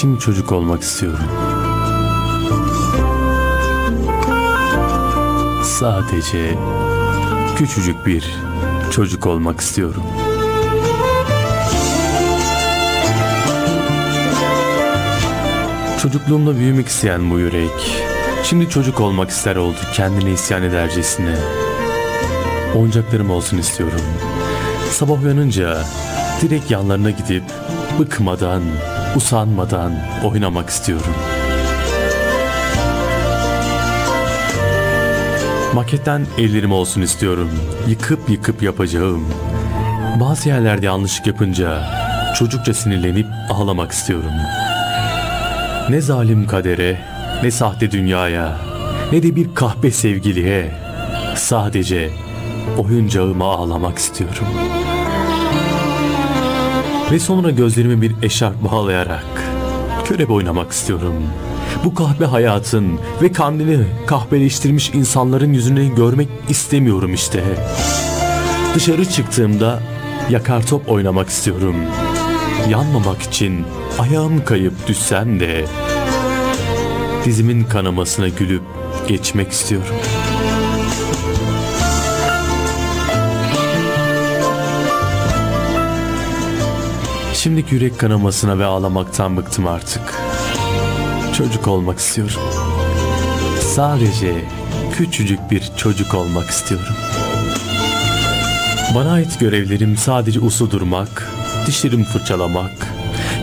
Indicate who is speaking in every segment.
Speaker 1: Şimdi çocuk olmak istiyorum. Sadece küçücük bir çocuk olmak istiyorum. Çocukluğumda büyümek isteyen bu yürek Şimdi çocuk olmak ister oldu kendine isyan edercesine Oyuncaklarım olsun istiyorum Sabah uyanınca direkt yanlarına gidip Bıkmadan, usanmadan oynamak istiyorum Maketten ellerim olsun istiyorum Yıkıp yıkıp yapacağım Bazı yerlerde yanlışlık yapınca Çocukça sinirlenip ağlamak istiyorum ne zalim kadere, ne sahte dünyaya, ne de bir kahpe sevgiliye. Sadece oyuncağıma ağlamak istiyorum. Ve sonra gözlerimi bir eşarp bağlayarak körebe oynamak istiyorum. Bu kahpe hayatın ve kendini kahpeleştirmiş insanların yüzünü görmek istemiyorum işte. Dışarı çıktığımda yakar top oynamak istiyorum. Yanmamak için ayağım kayıp düşsem de dizimin kanamasına gülüp geçmek istiyorum. Şimdiki yürek kanamasına ve ağlamaktan bıktım artık. Çocuk olmak istiyorum. Sadece küçücük bir çocuk olmak istiyorum. Bana ait görevlerim sadece uslu durmak, dişlerimi fırçalamak,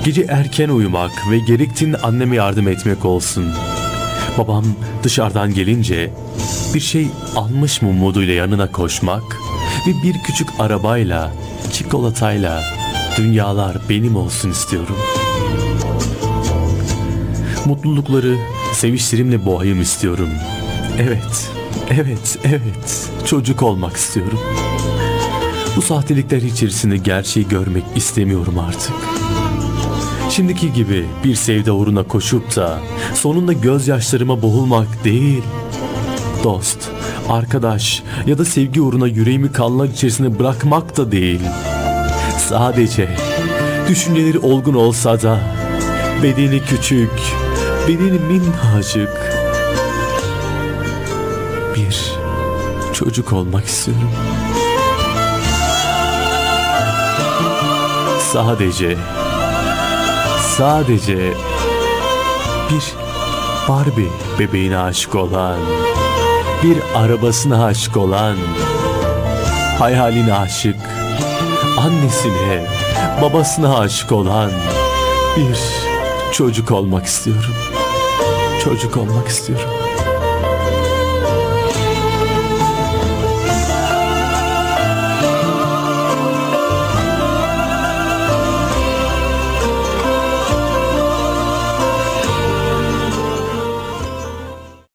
Speaker 1: gece erken uyumak ve gerektiğinde anneme yardım etmek olsun. Babam dışarıdan gelince bir şey almış mı umuduyla yanına koşmak ve bir küçük arabayla, çikolatayla dünyalar benim olsun istiyorum. Mutlulukları sevişlerimle boğayım istiyorum. Evet, evet, evet. Çocuk olmak istiyorum. Bu sahtelikler içerisinde gerçeği görmek istemiyorum artık. Şimdiki gibi bir sevda uğruna koşup da sonunda gözyaşlarıma boğulmak değil. Dost, arkadaş ya da sevgi uğruna yüreğimi kanlar içerisinde bırakmak da değil. Sadece düşünceleri olgun olsa da bedeni küçük, bedeni minnacık bir çocuk olmak istiyorum. Sadece sadece bir Barbie bebeğine aşık olan, bir arabasına aşık olan, hayaline aşık, annesine, babasına aşık olan bir çocuk olmak istiyorum. Çocuk olmak istiyorum.